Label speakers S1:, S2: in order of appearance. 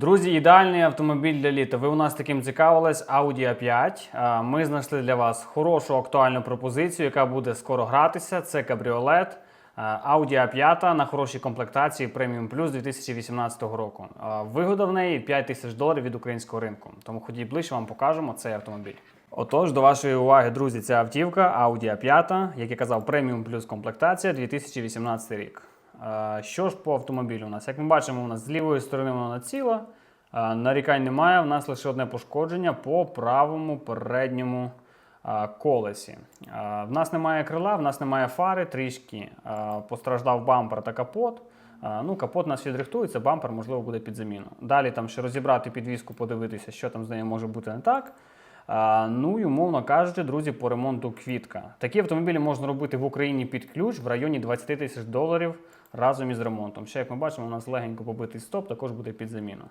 S1: Друзі, ідеальний автомобіль для літа. Ви у нас таким цікавились Audi A5. Ми знайшли для вас хорошу актуальну пропозицію, яка буде скоро гратися. Це кабріолет. Audi A5 на хорошій комплектації Premium Plus 2018 року. Вигода в неї 5 тисяч доларів від українського ринку. Тому ходіть ближче, вам покажемо цей автомобіль. Отож, до вашої уваги, друзі, ця автівка Audi A5, як я казав, Premium Plus комплектація 2018 рік. Що ж по автомобілю у нас? Як ми бачимо, у нас з лівої сторони вона ціла, нарікань немає. У нас лише одне пошкодження по правому передньому колесі. В нас немає крила, в нас немає фари, трішки постраждав бампер та капот. Ну, капот у нас відрихтується, бампер, можливо, буде під заміну. Далі там ще розібрати підвіску, подивитися, що там з нею може бути не так. А, ну і умовно кажучи, друзі, по ремонту квітка. Такі автомобілі можна робити в Україні під ключ в районі 20 тисяч доларів разом із ремонтом. Ще як ми бачимо, у нас легенько побитий стоп, також буде під заміну.